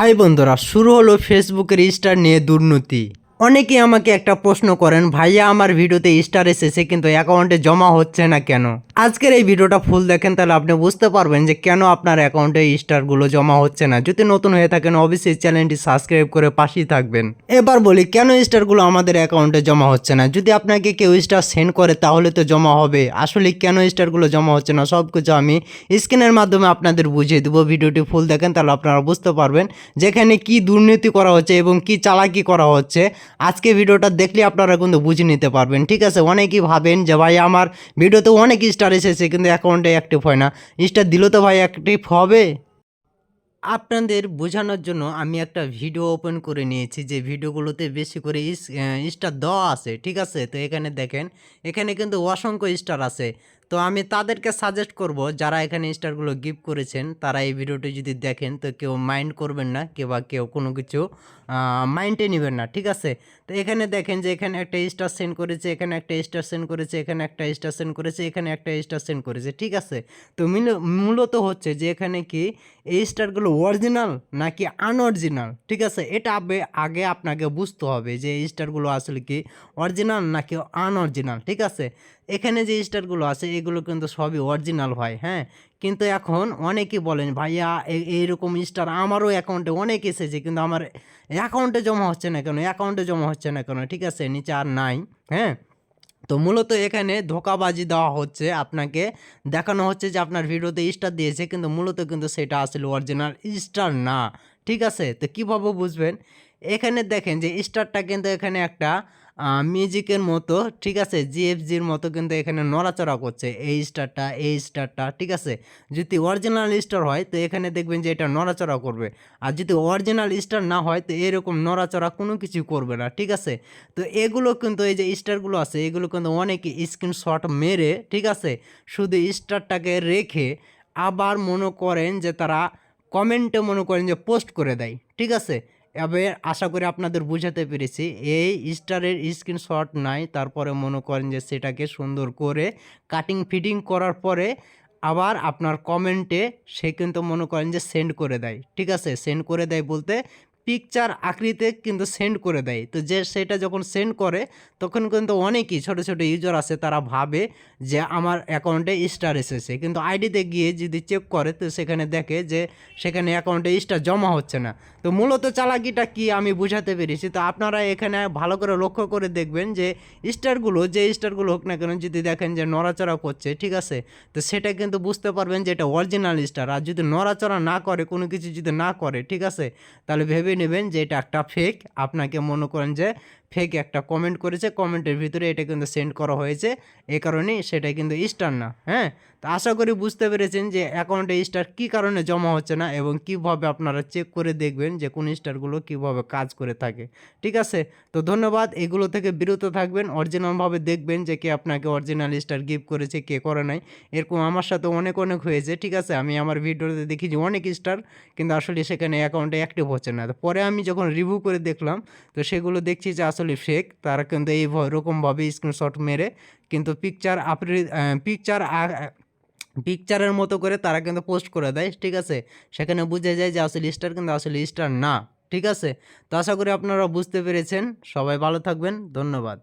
High বন্ধুরা শুরু হলো ফেসবুকের স্টার নিয়ে দুর্নীতি অনেকেই আমাকে একটা প্রশ্ন করেন, ভাইয়া, আমার ভিডিওতে স্টার এসেছে, কিন্তু অ্যাকাউন্টে জমা হচ্ছে না কেন? আজকের এই ভিডিওটা ফুল দেখেন, তাহলে আপনি বুঝতে পারবেন যে কেন আপনার অ্যাকাউন্টে স্টারগুলো জমা হচ্ছে না। যদি নতুন হয়ে থাকেন, অবশ্যই চ্যানেলটি সাবস্ক্রাইব করে পাশেই থাকবেন। এবার বলি, কেন স্টারগুলো আমাদের অ্যাকাউন্টে জমা হচ্ছে না? যদি আপনাকে কেউ স্টার সেন্ড করে, তাহলে তো জমা হবে। আসলে কেন স্টারগুলো জমা হচ্ছে না? সব কিছু আমি স্ক্রিনের মাধ্যমে আপনাদের বুঝিয়ে দেবো। ভিডিওটি ফুল দেখেন, তাহলে আপনারা বুঝতে পারবেন যেখানে কি দুর্নীতি করা হচ্ছে এবং কি চালাকি করা হচ্ছে। আজকে ভিডিওটা দেখলে আপনারা কিন্তু বুঝে নিতে পারবেন, ঠিক আছে? অনেকেই ভাবেন যে, ভাই, আমার ভিডিওতে অনেক স্টার এসেছে, কিন্তু অ্যাকাউন্টে অ্যাক্টিভ হয় না। স্টার দিলেও তো ভাই অ্যাক্টিভ হবে? আপনাদের বোঝানোর জন্য আমি একটা ভিডিও ওপেন করে নিয়েছি, যে ভিডিওগুলোতে বেশি করে স্টার দেওয়া আছে, ঠিক আছে? তো এখানে দেখেন, এখানে কিন্তু অসংখ্য স্টার আছে। তো আমি তাদেরকে সাজেস্ট করব, যারা এখানে স্টারগুলো গিফট করেছেন, তারা এই ভিডিওটি যদি দেখেন, তো কেউ মাইন্ড করবেন না কেউ বা কেউ কোনো কিছু মাইন্ডে নেবেন না, ঠিক আছে? তো এখানে দেখেন যে, এখানে একটা স্টার সেন্ড করেছে, এখানে একটা স্টার সেন্ড করেছে, এখানে একটা স্টার সেন্ড করেছে, এখানে একটা স্টার সেন্ড করেছে, ঠিক আছে? তো মিল- মূলত হচ্ছে যে, এখানে কি এই স্টারগুলো অরিজিনাল নাকি আনঅরিজিনাল ঠিক আছে? এটা আগে আপনাকে বুঝতে হবে যে এই স্টারগুলো আসলে কি অরিজিনাল নাকি আনঅরিজিনাল ঠিক আছে? এখানে যে স্টারগুলো আছে, এগুলো কিন্তু সবই অরিজিনাল হয় হ্যাঁ? কিন্তু এখন অনেকেই বলেন, ভাইয়া এইরকম স্টার আমারও অ্যাকাউন্টে অনেক এসেছে, কিন্তু আমার অ্যাকাউন্টে জমা হচ্ছে না কেন? অ্যাকাউন্টে জমা হচ্ছে না কেন? ঠিক আছে, নিচে আর নাই হ্যাঁ? তো মূলত এখানে ধোকাবাজি দেওয়া হচ্ছে আপনাকে। দেখানো হচ্ছে যে আপনার ভিডিওতে স্টার দিয়েছে, কিন্তু মূলত কিন্তু সেটা আসলে অরিজিনাল স্টার না, ঠিক আছে? তো কীভাবে বুঝবেন? এখানে দেখেন যে স্টারটা কিন্তু এখানে একটা মিউজিকের মতো, ঠিক আছে? জিএফজির মতো কিন্তু এখানে নড়াচড়া করছে। এই স্টারটা এই স্টারটা ঠিক আছে? যদি অরিজিনাল স্টার হয়, তো এখানে দেখবেন যে এটা নড়াচড়া করবে। আর যদি অরিজিনাল স্টার না হয়, তো এরকম নড়াচড়া কোনো কিছু করবে না, ঠিক আছে? তো এগুলো কিন্তু এই যে স্টারগুলো আছে, এগুলো কিন্তু অনেকে স্ক্রিনশট মেরে, ঠিক আছে? শুধু স্টারটাকে রেখে আবার মনে করেন যে তারা কমেন্টে মনে করেন যে পোস্ট করে দেয়, ঠিক আছে? এবার আশা করি আপনাদের বুঝাতে পেরেছি। এই স্টারের স্ক্রিনশট নাই তারপরে মনে করেন যে সেটাকে সুন্দর করে কাটিং ফিটিং করার পরে আবার আপনার কমেন্টে সে কিন্তু মনে করেন যে সেন্ড করে দেয়। ঠিক আছে? সেন্ড করে দেয় বলতে পিকচার আকৃতিতে কিন্তু সেন্ড করে দেয়। তো যে সেটা যখন সেন্ড করে, তখন কিন্তু অনেকেই ছোটো ছোটো ইউজার আছে, তারা ভাবে যে আমার অ্যাকাউন্টে স্টার এসেছে। কিন্তু আইডিতে গিয়ে যদি চেক করে, তো সেখানে দেখে যে সেখানে অ্যাকাউন্টে স্টার জমা হচ্ছে না। তো মূলত চালাকিটা কি আমি বুঝাতে পেরেছি। তো আপনারা এখানে ভালো করে লক্ষ্য করে দেখবেন যে স্টারগুলো যে স্টারগুলো হোক না কেন, যদি দেখেন যে নড়াচড়া করছে, ঠিক আছে? তো সেটা কিন্তু বুঝতে পারবেন যে এটা অরিজিনাল স্টার আর যদি নড়াচড়া না করে, কোনো কিছু যদি না করে, ঠিক আছে? তাহলে ভেবে নেবেন যে এটা একটা ফেক আপনাকে মনে করেন যে ফেক একটা কমেন্ট করেছে কমেন্টের ভিতরে এটা কিন্তু সেন্ড করা হয়েছে। এ কারণেই সেটা কিন্তু স্টার না হ্যাঁ? তো আশা করি বুঝতে পেরেছেন যে অ্যাকাউন্টে স্টার কী কারণে জমা হচ্ছে না এবং কীভাবে আপনারা চেক করে দেখবেন যে কোন স্টারগুলো কীভাবে কাজ করে থাকে। ঠিক আছে? তো ধন্যবাদ, এগুলো থেকে বিরত থাকবেন অরিজিনালভাবে দেখবেন যে কে আপনাকে অরিজিনাল স্টার গিফট করেছে, কে করে নাই। এরকম আমার সাথে অনেক অনেক হয়েছে, ঠিক আছে? আমি আমার ভিডিওতে দেখি যে অনেক স্টার কিন্তু আসলে সেখানে অ্যাকাউন্টে অ্যাক্টিভ হচ্ছে না। তো পরে আমি যখন রিভিউ করে দেখলাম, তো সেগুলো দেখছি যে আসলে ফেক তারা কিন্তু এই রকমভাবে স্ক্রিনশট মেরে কিন্তু পিকচার আপনি পিকচার পিকচারের মতো করে তারা কিন্তু পোস্ট করে দেয়, ঠিক আছে? সেখানে বুঝে যায় যে আসলে স্টার কিন্তু আসলে স্টার না, ঠিক আছে? তো আশা করি আপনারা বুঝতে পেরেছেন। সবাই ভালো থাকবেন, ধন্যবাদ।